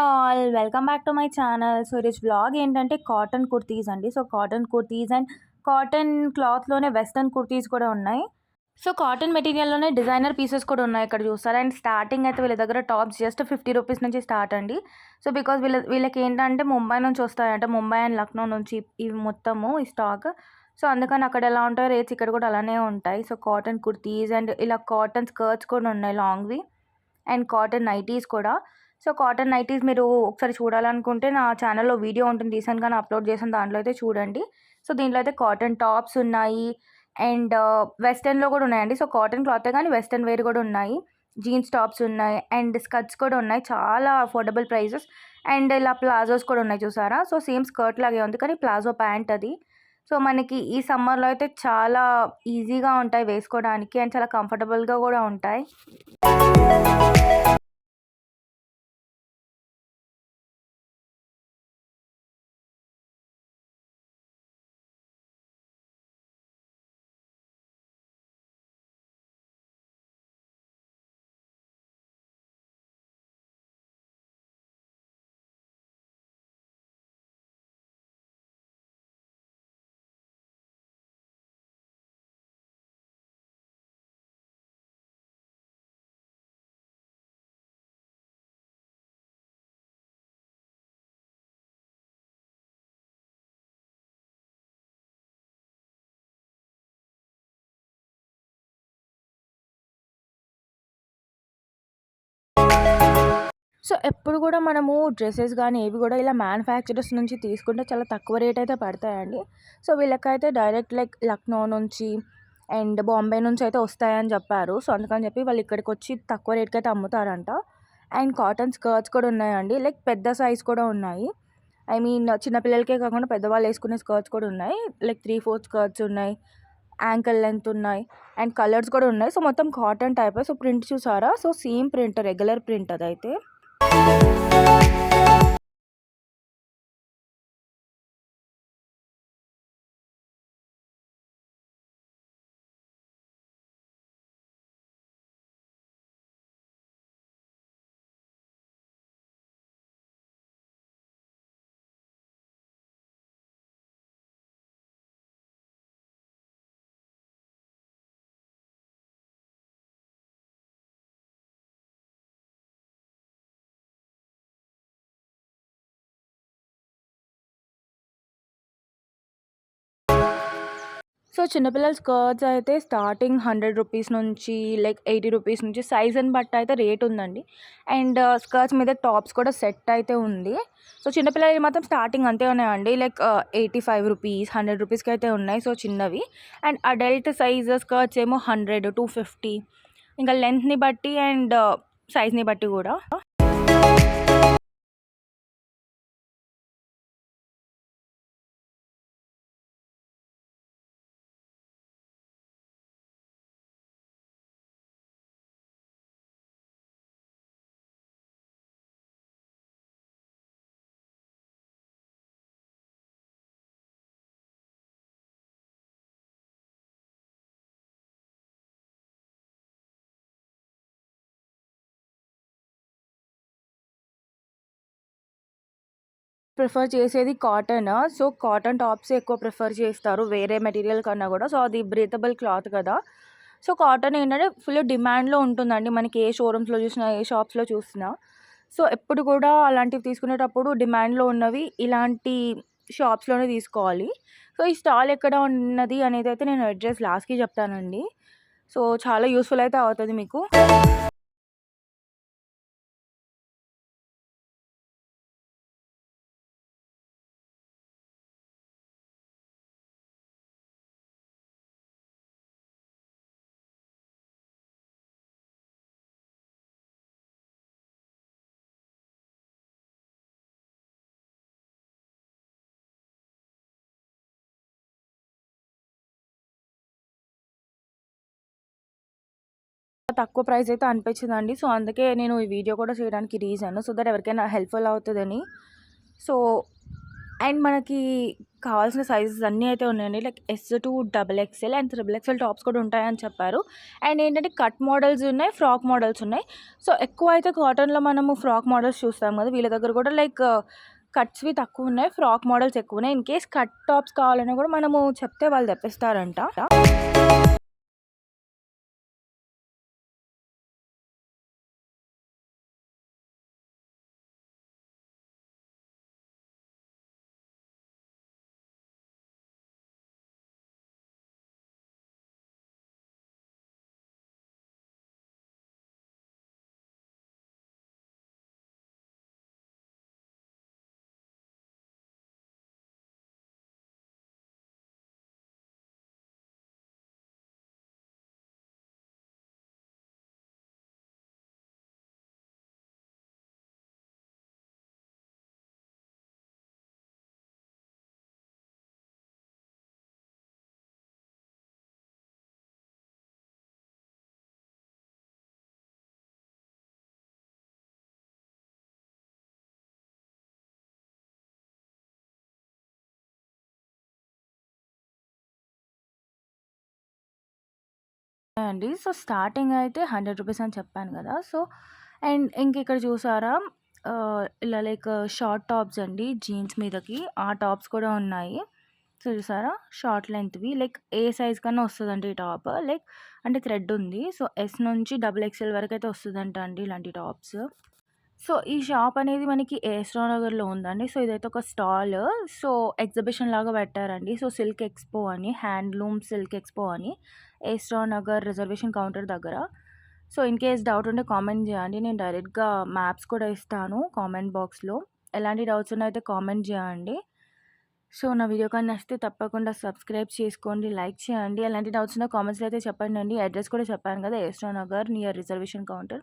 All welcome back to my channel. So ఈరోజు blog ఏంటంటే cotton kurtis అండి. So cotton kurtis and cotton క్లాత్లోనే western kurtis కూడా ఉన్నాయి. సో కాటన్ మెటీరియల్లోనే డిజైనర్ పీసెస్ కూడా ఉన్నాయి ఇక్కడ చూస్తారు. అండ్ స్టార్టింగ్ అయితే వీళ్ళ దగ్గర టాప్స్ జస్ట్ ఫిఫ్టీ రూపీస్ నుంచి స్టార్ట్ అండి. సో బికాజ్ వీళ్ళ వీళ్ళకి ఏంటంటే ముంబై నుంచి వస్తాయంట. ముంబై అండ్ లక్నో నుంచి ఇవి మొత్తము ఈ స్టాక్. సో అందుకని అక్కడ ఎలా ఉంటాయో రేట్స్ ఇక్కడ కూడా అలానే ఉంటాయి. సో కాటన్ కుర్తీస్ అండ్ ఇలా కాటన్ స్కర్ట్స్ కూడా ఉన్నాయి లాంగ్వి. అండ్ కాటన్ నైటీస్ కూడా. సో కాటన్ నైటీస్ మీరు ఒకసారి చూడాలనుకుంటే నా ఛానల్లో వీడియో ఉంటుంది. రీసెంట్గా అప్లోడ్ చేసిన దాంట్లో అయితే చూడండి. సో దీంట్లో అయితే కాటన్ టాప్స్ ఉన్నాయి. అండ్ వెస్టర్న్లో కూడా ఉన్నాయండి. సో కాటన్ క్లాతే కానీ వెస్టర్న్ వేర్ కూడా ఉన్నాయి. జీన్స్ టాప్స్ ఉన్నాయి. అండ్ స్కర్ట్స్ కూడా ఉన్నాయి. చాలా అఫోర్డబుల్ ప్రైజెస్. అండ్ ఇలా ప్లాజోస్ కూడా ఉన్నాయి చూసారా? సో సేమ్ స్కర్ట్ లాగే ఉంది. కానీ ప్లాజో ప్యాంట్ అది. సో మనకి ఈ సమ్మర్లో అయితే చాలా ఈజీగా ఉంటాయి వేసుకోవడానికి. అండ్ చాలా కంఫర్టబుల్గా కూడా ఉంటాయి. సో ఎప్పుడు కూడా మనము డ్రెస్సెస్ కానీ ఏవి కూడా ఇలా మ్యానుఫ్యాక్చరర్స్ నుంచి తీసుకుంటే చాలా తక్కువ రేట్ అయితే పడతాయండి. సో వీళ్ళకైతే డైరెక్ట్ లైక్ లక్నో నుంచి అండ్ బాంబే నుంచి అయితే వస్తాయని చెప్పారు. సో అందుకని చెప్పి వాళ్ళు ఇక్కడికి వచ్చి తక్కువ రేట్కి అయితే అమ్ముతారంట. అండ్ కాటన్ స్కర్ట్స్ కూడా ఉన్నాయండి. లైక్ పెద్ద సైజ్ కూడా ఉన్నాయి. ఐ మీన్ చిన్నపిల్లలకే కాకుండా పెద్దవాళ్ళు వేసుకునే స్కర్ట్స్ కూడా ఉన్నాయి. లైక్ త్రీ ఫోర్ స్కర్ట్స్ ఉన్నాయి. యాంకల్ లెంత్ ఉన్నాయి. అండ్ కలర్స్ కూడా ఉన్నాయి. సో మొత్తం కాటన్ టైప్. సో ప్రింట్ చూసారా? So same print regular print అదైతే. Thank you సో చిన్నపిల్లల స్కర్ట్స్ అయితే స్టార్టింగ్ హండ్రెడ్ రూపీస్ నుంచి లైక్ ఎయిటీ రూపీస్ నుంచి సైజుని బట్టి అయితే రేట్ ఉందండి. అండ్ స్కర్ట్స్ మీద టాప్స్ కూడా సెట్ అయితే ఉంది. సో చిన్నపిల్లలకి మాత్రం స్టార్టింగ్ అంతే ఉన్నాయండి. Like eighty five rupees hundred రూపీస్కి అయితే ఉన్నాయి. సో చిన్నవి. అండ్ అడల్ట్ సైజ్ స్కర్ట్స్ ఏమో హండ్రెడ్ టూ ఫిఫ్టీ ఇంకా లెంత్ని బట్టి అండ్ సైజ్ని బట్టి కూడా. ప్రిఫర్ చేసేది కాటన్ సో కాటన్ టాప్స్ ఎక్కువ ప్రిఫర్ చేస్తారు. వేరే మెటీరియల్ కన్నా కూడా. సో అది బ్రీతబుల్ క్లాత్ కదా. సో కాటన్ ఏంటంటే ఫుల్ డిమాండ్లో ఉంటుందండి. మనకి ఏ షోరూమ్స్లో చూసినా ఏ షాప్స్లో చూసినా. సో ఎప్పుడు కూడా అలాంటివి తీసుకునేటప్పుడు డిమాండ్లో ఉన్నవి ఇలాంటి షాప్స్లోనే తీసుకోవాలి. సో ఈ స్టాల్ ఎక్కడ ఉన్నది అనేది అయితే నేను అడ్రస్ లాస్ట్కి చెప్తానండి. సో చాలా యూస్ఫుల్ అయితే అవుతుంది మీకు. తక్కువ ప్రైస్ అయితే అనిపించిందండి. సో అందుకే నేను ఈ వీడియో కూడా చేయడానికి రీజన్. సో దట్ ఎవరికైనా హెల్ప్ఫుల్ అవుతుందని. సో అండ్ మనకి కావాల్సిన సైజెస్ అన్నీ అయితే ఉన్నాయండి. Like S to double XL and triple XL tops కూడా ఉంటాయని చెప్పారు. అండ్ ఏంటంటే కట్ మోడల్స్ ఉన్నాయి ఫ్రాక్ మోడల్స్ ఉన్నాయి. సో ఎక్కువ అయితే కాటన్లో మనము ఫ్రాక్ మోడల్స్ చూస్తాం కదా వీళ్ళ దగ్గర కూడా లైక్ కట్స్వి తక్కువ ఉన్నాయి ఫ్రాక్ మోడల్స్ ఎక్కువ ఉన్నాయి. ఇన్ కేస్ కట్ టాప్స్ కావాలన్నా కూడా మనము చెప్తే వాళ్ళు తెప్పిస్తారంట. అండి. సో స్టార్టింగ్ అయితే హండ్రెడ్ రూపీస్ అని చెప్పాను కదా! సో అండ్ ఇంక ఇక్కడ చూసారా? ఇలా లైక్ షార్ట్ టాప్స్ అండి జీన్స్ మీదకి. ఆ టాప్స్ కూడా ఉన్నాయి. సో చూసారా? షార్ట్ లెంత్వి. లైక్ ఏ సైజ్ కన్నా వస్తుందండి ఈ టాప్. లైక్ అంటే థ్రెడ్ ఉంది. సో ఎస్ నుంచి డబుల్ ఎక్స్ఎల్ వరకు అయితే వస్తుందంట అండి ఇలాంటి టాప్స్. సో ఈ షాప్ అనేది మనకి ఏస్ట్రా నగర్లో ఉందండి. సో ఇదైతే ఒక స్టాల్. సో ఎగ్జిబిషన్ లాగా పెట్టారండి. సో సిల్క్ ఎక్స్పో అని హ్యాండ్లూమ్ సిల్క్ ఎక్స్పో అని ఏస్ట్రా నగర్ రిజర్వేషన్ కౌంటర్ దగ్గర. సో ఇన్ కేస్ డౌట్ ఉంటే కామెంట్ చేయండి. నేను డైరెక్ట్గా మ్యాప్స్ కూడా ఇస్తాను కామెంట్ బాక్స్లో. ఎలాంటి డౌట్స్ ఉన్నాయితే కామెంట్ చేయండి. సో నా వీడియో కానీ నచ్చితే తప్పకుండా సబ్స్క్రైబ్ చేసుకోండి లైక్ చేయండి. ఎలాంటి డౌట్స్ ఉన్నా కామెంట్స్లో అయితే చెప్పండి అండి. అడ్రస్ కూడా చెప్పాను కదా ఏస్ట్రా నగర్ near reservation counter.